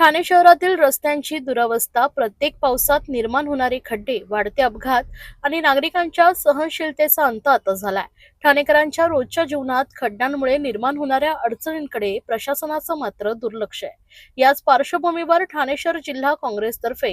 ठाणे शहरातील रस्त्यांची दुरवस्था प्रत्येक पावसात निर्माण होणारे खड्डे वाढते अपघात आणि नागरिकांच्या सहनशीलतेचा अंत आता झालाय. ठाणेकरांच्या रोजच्या जीवनात खड्ड्यांमुळे निर्माण होणाऱ्या अडचणींकडे प्रशासनाचं मात्र दुर्लक्ष आहे. याच पार्श्वभूमीवर ठाणे शहर जिल्हा काँग्रेसतर्फे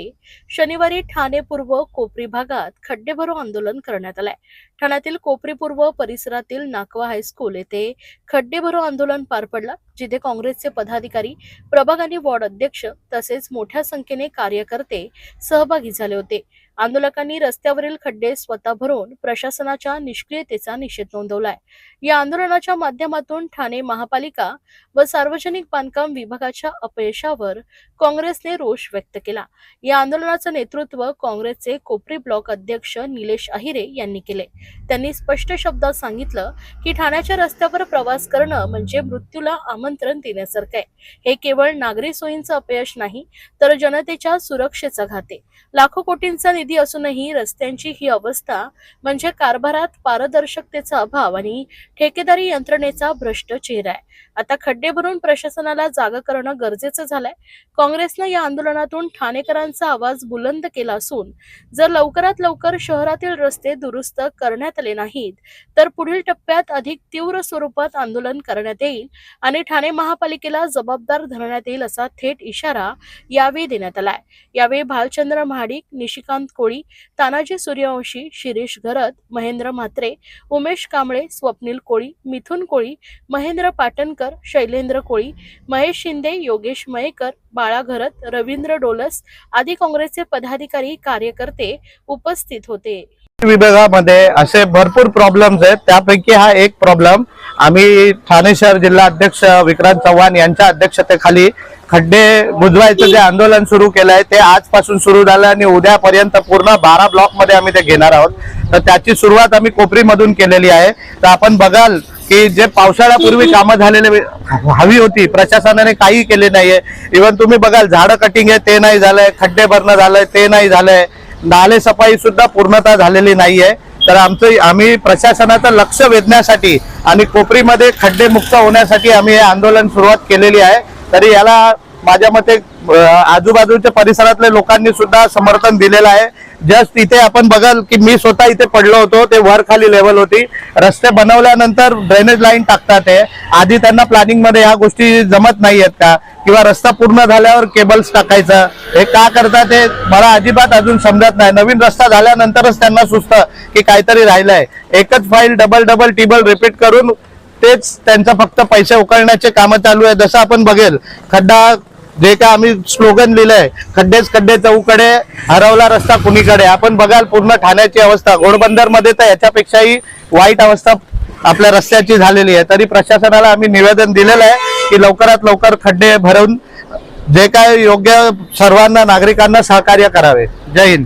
शनिवारी ठाणे पूर्व कोपरी भागात खड्डे भरो आंदोलन करण्यात आलंय. ठाण्यातील कोपरी पूर्व परिसरातील नाकवा हायस्कूल येथे खड्डे भरो आंदोलन पार पडला जिथे काँग्रेसचे पदाधिकारी प्रभाग आणि वॉर्ड अध्यक्ष तसेच मोठ्या संख्येने कार्यकर्ते सहभागी झाले होते. आंदोलकांनी रस्त्यावरील खड्डे स्वतः भरून प्रशासनाच्या निष्क्रियतेचा निषेध नोंदवलाय. या आंदोलनाच्या माध्यमातून ठाणे महापालिका व सार्वजनिक बांधकाम विभागाच्या अपयशावर काँग्रेसने रोष व्यक्त केला. या आंदोलनाचं नेतृत्व काँग्रेसचे कोपरी ब्लॉक अध्यक्ष निलेश अहिरे यांनी केले. त्यांनी स्पष्ट शब्दात सांगितलं की ठाण्याच्या रस्त्यावर प्रवास करणं म्हणजे मृत्यूला आमंत्रण देण्यासारखं आहे. हे केवळ नागरी सोयींचं अपयश नाही तर जनतेच्या सुरक्षेचा घाते लाखो कोटींचा निधी असूनही रस्त्यांची ही अवस्था म्हणजे कारभारात पारदर्शकतेचा अभाव आणि ठेकेदारी यंत्रणेचा भ्रष्ट चेहरा आहे. आता खड्डे भरून प्रशासनाला जागा करणं गरजेचं झालंय. काँग्रेसनं या आंदोलनातून ठाणेकरांचा आवाज बुलंद केला असून जर लवकरात लवकर शहरातील रस्ते दुरुस्त करण्यात आले नाहीत तर पुढील टप्प्यात अधिक तीव्र स्वरूपात आंदोलन करण्यात येईल आणि ठाणे महापालिकेला जबाबदार धरण्यात येईल असा थेट इशारा यावेळी देण्यात आलाय. यावेळी भालचंद्र महाडिक निशिकांत कोळी तानाजी सूर्यवंशी शिरीष घरत महेंद्र म्हात्रे उमेश कांबळे स्वप्नील कोळी मिथुन कोळी महेंद्र पाटणकर शैलेंद्र कोळी महेश शिंदे योगेश मयेकर बाळा घरत रवींद्र डोलस आदी काँग्रेसचे पदाधिकारी कार्यकर्ते उपस्थित होते. विभागामध्ये असे भरपूर प्रॉब्लेम्स आहेत. त्यापैकी हा एक प्रॉब्लेम आम्ही ठाणे शहर जिल्हा अध्यक्ष विक्रांत चव्हाण यांच्या अध्यक्षतेखाली खड्डे बुजवायचं जे आंदोलन सुरू केलं आहे ते आजपासून सुरू झालं आणि उद्यापर्यंत पूर्ण बारा ब्लॉकमध्ये आम्ही ते घेणार आहोत. तर त्याची सुरुवात आम्ही कोपरीमधून केलेली आहे. तर आपण बघाल की जे पावसाळ्यापूर्वी कामं झालेले हवी होती प्रशासनाने काही केले नाहीये. इव्हन तुम्ही बघाल झाडं कटिंग आहे ते नाही झालंय खड्डे भरणं झालंय ते नाही झालंय. नाले सफाई सुद्धा पूर्णतः झालेली नाहीये. तर आमचं आम्ही प्रशासनाचं लक्ष वेधण्यासाठी आणि कोपरीमध्ये खड्डे मुक्त होण्यासाठी आम्ही हे आंदोलन सुरुवात केलेली आहे. तरी याला माझ्या मते आजूबाजूच्या परिसरातल्या लोकांनी सुद्धा समर्थन दिलेलं आहे. जस्ट इथे आपण बघाल की मी स्वतः इथे पडलो होतो ते वर खाली लेवल होती. रस्ते बनवल्यानंतर ड्रेनेज लाईन टाकतात ते. आधी त्यांना प्लॅनिंगमध्ये ह्या गोष्टी जमत नाही आहेत का? किंवा रस्ता पूर्ण झाल्यावर केबल्स टाकायचं. हे का करतात हे मला अजिबात अजून समजत नाही. नवीन रस्ता झाल्यानंतरच त्यांना सुचतं की काहीतरी राहिलंय. एकच फाईल डबल डबल टिबल रिपीट करून तेच त्यांचं फक्त पैसे उकळण्याचे कामं चालू आहे जसं आपण बघेल खड्डा जे काय आम्ही स्लोगन लिहिलंय खड्डेच खड्डे चौकडे हरवला रस्ता कुणीकडे? आपण बघाल पूर्ण ठाण्याची अवस्था. घोडबंदरमध्ये तर याच्यापेक्षाही वाईट अवस्था आपल्या रस्त्याची झालेली आहे. तरी प्रशासनाला आम्ही निवेदन दिलेलं आहे की लवकरात लवकर खड्डे भरून जे काय योग्य सर्वांना नागरिकांना सहकार्य करावे. जय हिंद.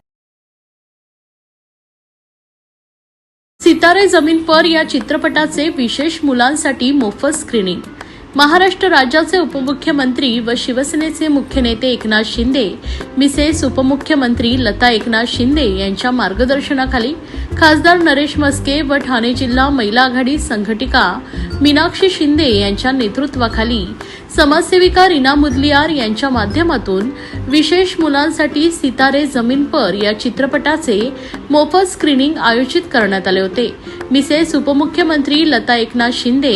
सितारे जमीन पर या चित्रपटाचे विशेष मुलांसाठी मोफत स्क्रीनिंग महाराष्ट्र राज्याचे उपमुख्यमंत्री व शिवसेनेचे मुख्य नेते एकनाथ शिंदे मिसेस उपमुख्यमंत्री लता एकनाथ शिंदे यांच्या मार्गदर्शनाखाली खासदार नरेश मस्के व ठाणे जिल्हा महिला आघाडी संघटिका मीनाक्षी शिंदे यांच्या नेतृत्वाखाली समाजसेविका रीना मुदलियार यांच्या माध्यमातून विशेष मुलांसाठी सितारे जमीन पर या चित्रपटाचे मोफत स्क्रीनिंग आयोजित करण्यात आले होते मिसेस उपमुख्यमंत्री लता एकनाथ शिंदे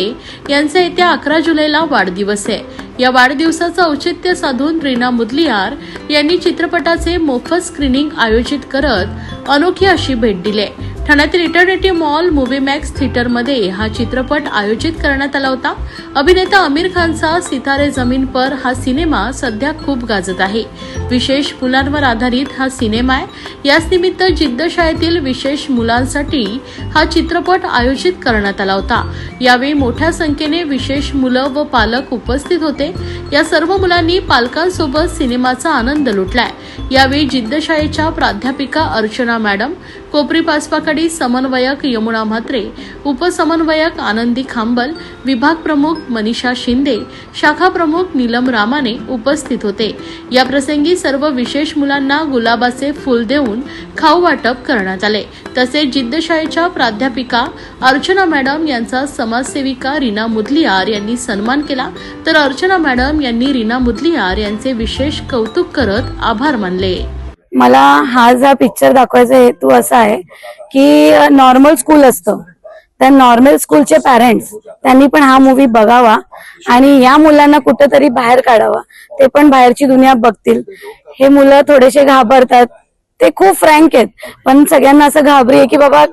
यांचा येत्या अकरा जुलैला वाढदिवस आहे या वाढदिवसाचं औचित्य साधून रीना मुदलियार यांनी चित्रपटाचे मोफत स्क्रीनिंग आयोजित करत अनोखी अशी भेट दिली आहे. ठाण्यातील इटर्निटी मॉल मूवी मॅक्स थिएटरमध्ये हा चित्रपट आयोजित करण्यात आला होता. अभिनेता आमिर खानचा सितारे जमीन पर हा सिनेमा सध्या खूप गाजत आहे. विशेष मुलांवर आधारित हा सिनेमा आहे. याच निमित्त जिद्द शाळेतील विशेष मुलांसाठी हा चित्रपट आयोजित करण्यात आला होता. यावेळी मोठ्या संख्येने विशेष मुलं व पालक उपस्थित होते. या सर्व मुलांनी पालकांसोबत सिनेमाचा आनंद लुटलाय. यावेळी जिद्द शाळेच्या प्राध्यापिका अर्चना मॅडम कोपरी पाचपाकडी समन्वयक यमुना म्हात्रे उपसमन्वयक आनंदी खांबल विभाग प्रमुख मनीषा शिंदे शाखा प्रमुख नीलम रामाने उपस्थित होते. या प्रसंगी सर्व विशेष मुलांना गुलाबाचे फूल देऊन खाऊ वाटप करण्यात आले. तसेच जिद्दशाळेच्या प्राध्यापिका अर्चना मॅडम यांचा समाजसेविका रीना मुदलियार यांनी सन्मान केला. तर अर्चना मॅडम यांनी रीना मुदलियार यांचे विशेष कौतुक करत आभार मानले. मला हा जो पिक्चर दाखवायचा हेतू असा आहे की नॉर्मल स्कूल असतं. त्या नॉर्मल स्कूलचे पॅरेंट्स त्यांनी पण हा मूवी बघावा आणि या मुलांना कुठंतरी बाहेर काढावा. ते पण बाहेरची दुनिया बघतील. हे मुलं थोडेसे घाबरतात. ते खूप फ्रँक आहेत. पण सगळ्यांना असं घाबरी आहे की बाबा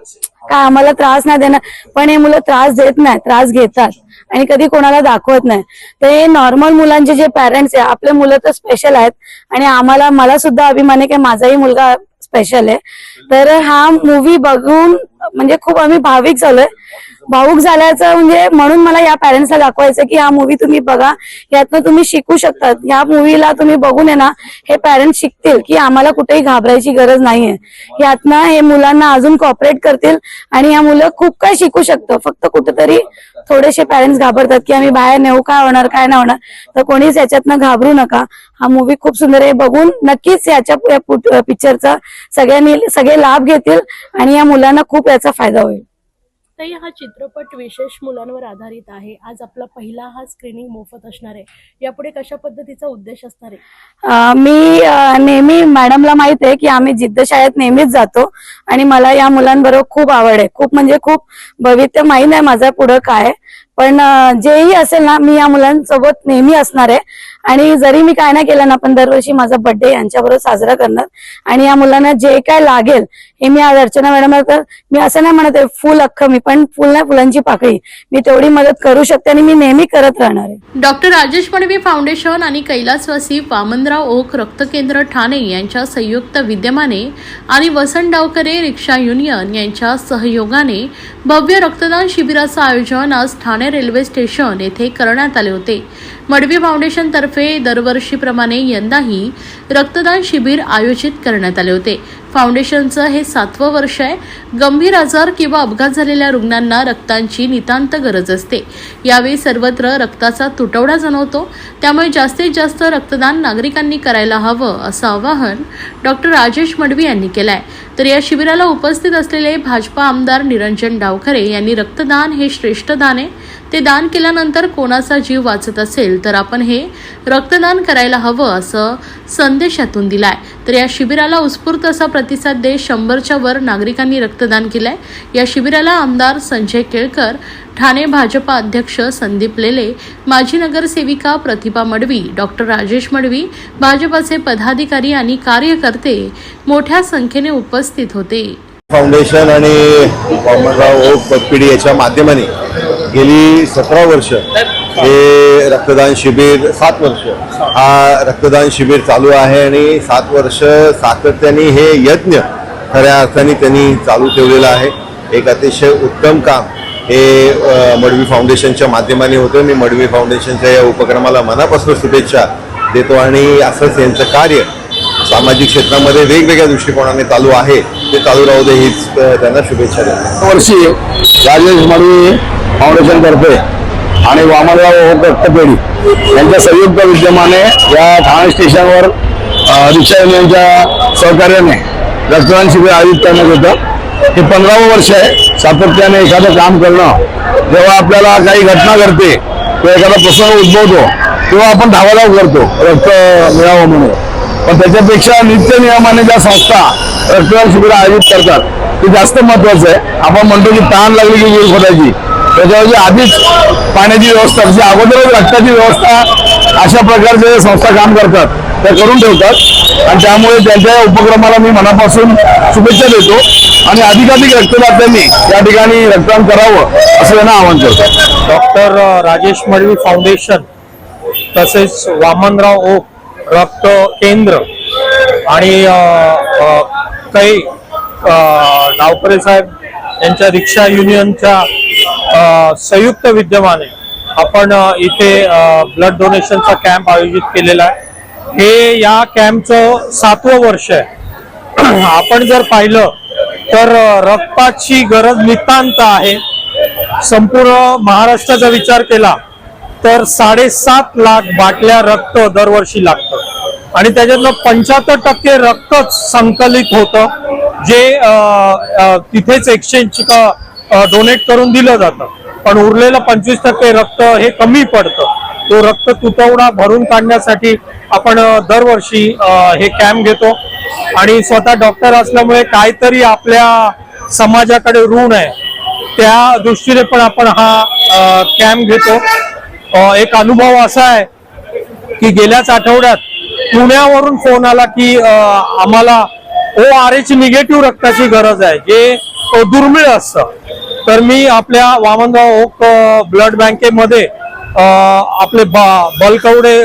काय आम्हाला त्रास नाही देणार. पण हे मुलं त्रास देत नाही त्रास घेतात. आणि कधी कोणाला दाखवत नाही. तर हे नॉर्मल मुलांचे जे पॅरेंट्स आहे आपले मुलं तर स्पेशल आहेत. आणि आम्हाला मला सुद्धा अभिमान आहे की माझाही मुलगा स्पेशल आहे. तर हा मूवी बघून म्हणजे खूप आम्ही भाविक झालोय. भाऊक झाल्याचं म्हणजे म्हणून मला या पॅरेंट्सला दाखवायचं की हा मूवी तुम्ही बघा. यातनं तुम्ही शिकू शकतात. या मूवीला तुम्ही बघून आहे ना हे पॅरेंट्स शिकतील की आम्हाला कुठेही घाबरायची गरज नाहीये. यातनं हे मुलांना अजून कॉपरेट करतील आणि या मुलं खूप काय शिकू शकतं. फक्त कुठेतरी थोडेसे पॅरेंट्स घाबरतात की आम्ही बाहेर नेऊ काय होणार काय नाही होणार. तर कोणीच याच्यातनं घाबरू नका. हा मूवी खूप सुंदर आहे. बघून नक्कीच याच्या पिक्चरचा सगळ्यांनी सगळे लाभ घेतील आणि या मुलांना खूप याचा फायदा होईल. ताई हा चित्रपट विशेष मुलांवर आधारित आहे. आज आपला पहिला हा स्क्रीनिंग मोफत असणार आहे. यापुढे कशा पद्धतीचा उद्देश असणार आहे? मी नेहमी मॅडमला माहीत आहे की आम्ही जिद्द शाळेत नेहमीच जातो आणि मला या मुलांबरोबर खूप आवड आहे. खूप म्हणजे खूप भवित्य माहीत आहे माझं पुढं काय पण जेही असेल ना मी या मुलांसोबत नेहमी असणार आहे. आणि जरी मी काय नाही केलं ना पण दरवर्षी माझा बर्थडे यांच्याबरोबर साजरा करणार. आणि या मुलांना जे काय लागेल हे मी आज अर्चना मॅडम तर मी असं नाही म्हणत आहे फुल अख्खं मी पण फुल नाही फुलांची पाकळी. मी तेवढी मदत करू शकते आणि मी नेहमी करत राहणार आहे. डॉक्टर राजेश पणवी फाउंडेशन आणि कैलासवासी वामनराव ओक रक्त केंद्र ठाणे यांच्या संयुक्त विद्यमाने आणि वसंत डावकरे रिक्षा युनियन यांच्या सहयोगाने भव्य रक्तदान शिबिराचं आयोजन आज ठाणे रेल्वे स्टेशन येथे करण्यात आले होते. मडवी फाउंडेशन तर्फे दरवर्षीप्रमाणे यंदाही रक्तदान शिबिर आयोजित करण्यात आले होते. फाउंडेशनचं हे सातवं वर्ष आहे. गंभीर आजार किंवा अपघात झालेल्या रुग्णांना रक्तांची नितांत गरज असते. यावेळी सर्वत्र रक्ताचा तुटवडा जाणवतो. त्यामुळे जास्तीत जास्त रक्तदान नागरिकांनी करायला हवं असं आवाहन डॉक्टर राजेश मडवी यांनी केलं आहे तर या शिबिराला उपस्थित असलेले भाजपा आमदार निरंजन डावखरे यांनी रक्तदान हे श्रेष्ठ दान आहे. ते दान केल्यानंतर कोणाचा जीव वाचत असेल तर आपण हे रक्तदान करायला हवं असं संदेशातून दिलाय. तर या शिबिराला उत्स्फूर्त असा प्रतिसाद देत शंभरच्या वर नागरिकांनी रक्तदान केलंय. या शिबिराला आमदार संजय केळकर ठाणे भाजपा अध्यक्ष संदीप लेले माजी नगरसेविका प्रतिभा मडवी डॉक्टर राजेश मडवी भाजपाचे पदाधिकारी आणि कार्यकर्ते मोठ्या संख्येने उपस्थित होते. फाउंडेशन आणि वामनराव ओक पतपिढी याच्या माध्यमाने गेली सतरा वर्ष. हे रक्तदान शिबिर सात वर्ष. हा रक्तदान शिबिर चालू आहे आणि सात वर्ष सातत्याने हे यज्ञ खऱ्या अर्थाने त्यांनी चालू ठेवलेलं आहे. एक अतिशय उत्तम काम हे मडवी फाउंडेशनच्या माध्यमाने होतं. मी मडवी फाउंडेशनच्या या उपक्रमाला मनापासून शुभेच्छा देतो आणि असंच यांचं कार्य सामाजिक क्षेत्रामध्ये वेगवेगळ्या दृष्टिकोनाने चालू आहे. ते चालू राहू दे हीच त्यांना शुभेच्छा द्या वर्षी राजेश माळी फाउंडेशनतर्फे आणि वामनराव रक्तपेढी यांच्या संयुक्त विद्यमाने या ठाणे स्टेशनवर रिक्षा युनियनच्या सहकार्याने रक्तदान शिबिर आयोजित करण्यात होतं हे पंधरावं वर्ष आहे. सातत्याने एखादं काम करणं जेव्हा आपल्याला काही घटना घडते किंवा एखादा प्रसंग उद्भवतो तेव्हा आपण धावाधाव करतो. रक्त मिळावं म्हणून. पण त्याच्यापेक्षा नित्य नियमाने ज्या संस्था रक्तदान शिबिर आयोजित करतात ते जास्त महत्वाचं आहे. आपण म्हणतो की ताण लागली की वीर खोदायची. त्याच्याऐवजी आधीच पाण्याची व्यवस्था म्हणजे अगोदरच रक्ताची व्यवस्था अशा प्रकारचे संस्था काम करतात त्या करून ठेवतात. आणि त्यामुळे त्यांच्या उपक्रमाला मी मनापासून शुभेच्छा देतो. आणि अधिकाधिक रक्तदात्यांनी या ठिकाणी रक्तदान करावं असं त्यांना आवाहन करतो. डॉक्टर राजेश मडवी फाउंडेशन तसेच वामनराव ओक रक्त केंद्र आणि काही अ, डावकरे साहेब यांच्या रिक्षा युनियनच्या संयुक्त विद्यमाने आपण इथे ब्लड डोनेशनचा कॅम्प आयोजित केलेला आहे. हे या कॅम्पचं सातवं वर्ष आहे. आपण जर पाहिलं तर रक्ताची गरज नितांत आहे. संपूर्ण महाराष्ट्राचा विचार केला तर साडेसात लाख बाटल्या रक्त दरवर्षी लागतं. आणि त्याच्यातलं पंच्याहत्तर टक्के रक्तच संकलित होतं जे तिथेच एक्सचेंज डोनेट करून दिलं जातं. पण उरलेलं पंचवीस टक्के रक्त हे कमी पडतं. तो रक्त तुटवडा भरून काढण्यासाठी आपण दरवर्षी हे कॅम्प घेतो. आणि स्वतः डॉक्टर असल्यामुळे काहीतरी आपल्या समाजाकडे ऋण आहे. त्या दृष्टीने पण आपण हा कॅम्प घेतो. एक अनुभव असा आहे की गेल्याच आठवड्यात पुण्यावरून फोन आला की आम्हाला ओ आर एच निगेटिव्ह रक्ताची गरज आहे जे दुर्मिळ असतं. तर मी आपल्या वामनराव ओक ब्लड बँकेमध्ये आपले ब- बलकवडे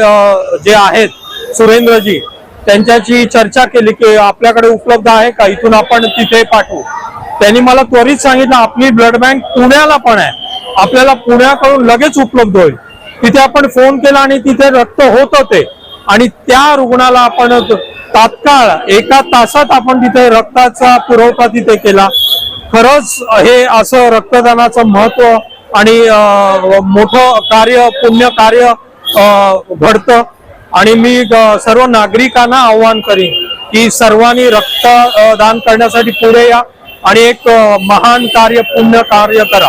जे आहेत सुरेंद्रजी त्यांच्याशी चर्चा केली की आपल्याकडे उपलब्ध आहे का? इथून आपण तिथे पाठवू. त्यांनी मला त्वरित सांगितलं आपली ब्लड बँक पुण्याला पण आहे. आपल्याला पुण्याकडून लगेच उपलब्ध होईल. तिथे आपण फोन केला आणि तिथे रक्त होत होते. आणि त्या रुग्णाला आपण तात्काळ एका तासात आपण तिथे रक्ताचा पुरवठा तिथे केला. खरंच हे असं रक्तदानाचं महत्त्व आणि मोठं कार्य पुण्य कार्य घडतं. आणि मी सर्व नागरिकांना आव्हान करीन की सर्वांनी रक्तदान करण्यासाठी पुढे या आणि एक महान कार्य पुण्य कार्य करा.